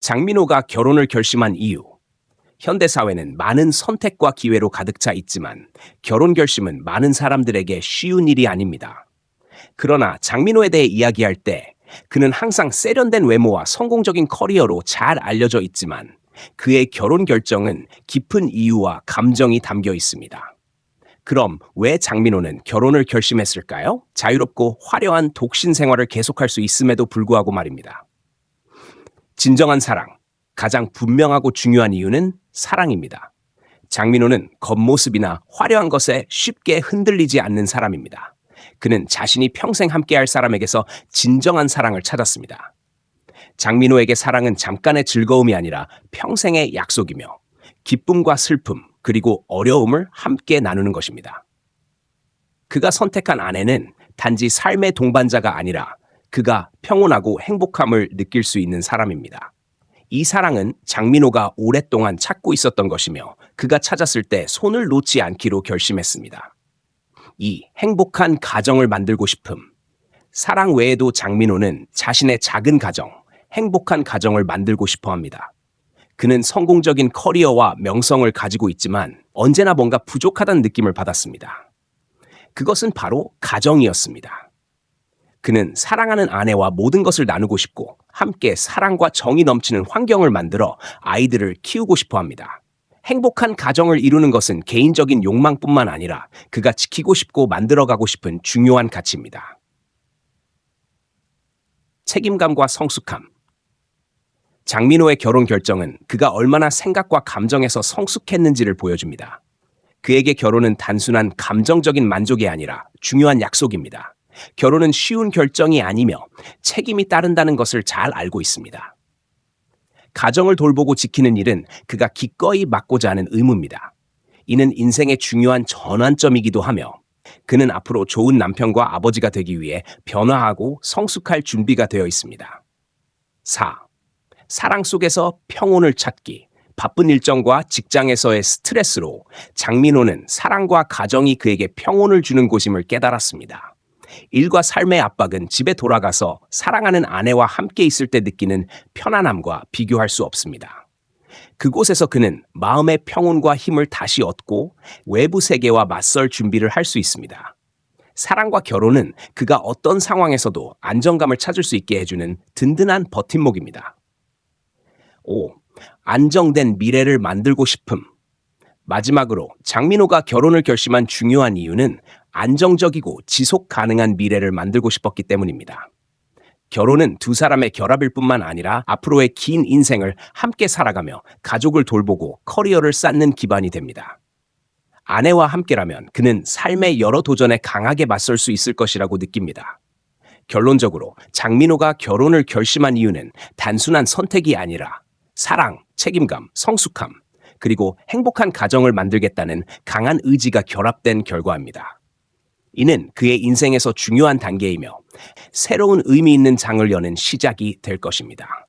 장민호가 결혼을 결심한 이유. 현대사회는 많은 선택과 기회로 가득 차 있지만 결혼 결심은 많은 사람들에게 쉬운 일이 아닙니다. 그러나 장민호에 대해 이야기할 때 그는 항상 세련된 외모와 성공적인 커리어로 잘 알려져 있지만 그의 결혼 결정은 깊은 이유와 감정이 담겨 있습니다. 그럼 왜 장민호는 결혼을 결심했을까요? 자유롭고 화려한 독신 생활을 계속할 수 있음에도 불구하고 말입니다. 진정한 사랑, 가장 분명하고 중요한 이유는 사랑입니다. 장민호는 겉모습이나 화려한 것에 쉽게 흔들리지 않는 사람입니다. 그는 자신이 평생 함께할 사람에게서 진정한 사랑을 찾았습니다. 장민호에게 사랑은 잠깐의 즐거움이 아니라 평생의 약속이며 기쁨과 슬픔, 그리고 어려움을 함께 나누는 것입니다. 그가 선택한 아내는 단지 삶의 동반자가 아니라 그가 평온하고 행복함을 느낄 수 있는 사람입니다. 이 사랑은 장민호가 오랫동안 찾고 있었던 것이며 그가 찾았을 때 손을 놓지 않기로 결심했습니다. 이 행복한 가정을 만들고 싶음. 사랑 외에도 장민호는 자신의 작은 가정, 행복한 가정을 만들고 싶어 합니다. 그는 성공적인 커리어와 명성을 가지고 있지만 언제나 뭔가 부족하다는 느낌을 받았습니다. 그것은 바로 가정이었습니다. 그는 사랑하는 아내와 모든 것을 나누고 싶고 함께 사랑과 정이 넘치는 환경을 만들어 아이들을 키우고 싶어 합니다. 행복한 가정을 이루는 것은 개인적인 욕망뿐만 아니라 그가 지키고 싶고 만들어가고 싶은 중요한 가치입니다. 책임감과 성숙함. 장민호의 결혼 결정은 그가 얼마나 생각과 감정에서 성숙했는지를 보여줍니다. 그에게 결혼은 단순한 감정적인 만족이 아니라 중요한 약속입니다. 결혼은 쉬운 결정이 아니며 책임이 따른다는 것을 잘 알고 있습니다. 가정을 돌보고 지키는 일은 그가 기꺼이 맡고자 하는 의무입니다. 이는 인생의 중요한 전환점이기도 하며 그는 앞으로 좋은 남편과 아버지가 되기 위해 변화하고 성숙할 준비가 되어 있습니다. 4. 사랑 속에서 평온을 찾기. 바쁜 일정과 직장에서의 스트레스로 장민호는 사랑과 가정이 그에게 평온을 주는 곳임을 깨달았습니다. 일과 삶의 압박은 집에 돌아가서 사랑하는 아내와 함께 있을 때 느끼는 편안함과 비교할 수 없습니다. 그곳에서 그는 마음의 평온과 힘을 다시 얻고 외부 세계와 맞설 준비를 할 수 있습니다. 사랑과 결혼은 그가 어떤 상황에서도 안정감을 찾을 수 있게 해주는 든든한 버팀목입니다. 5. 안정된 미래를 만들고 싶음. 마지막으로 장민호가 결혼을 결심한 중요한 이유는 안정적이고 지속 가능한 미래를 만들고 싶었기 때문입니다. 결혼은 두 사람의 결합일 뿐만 아니라 앞으로의 긴 인생을 함께 살아가며 가족을 돌보고 커리어를 쌓는 기반이 됩니다. 아내와 함께라면 그는 삶의 여러 도전에 강하게 맞설 수 있을 것이라고 느낍니다. 결론적으로 장민호가 결혼을 결심한 이유는 단순한 선택이 아니라 사랑, 책임감, 성숙함, 그리고 행복한 가정을 만들겠다는 강한 의지가 결합된 결과입니다. 이는 그의 인생에서 중요한 단계이며 새로운 의미 있는 장을 여는 시작이 될 것입니다.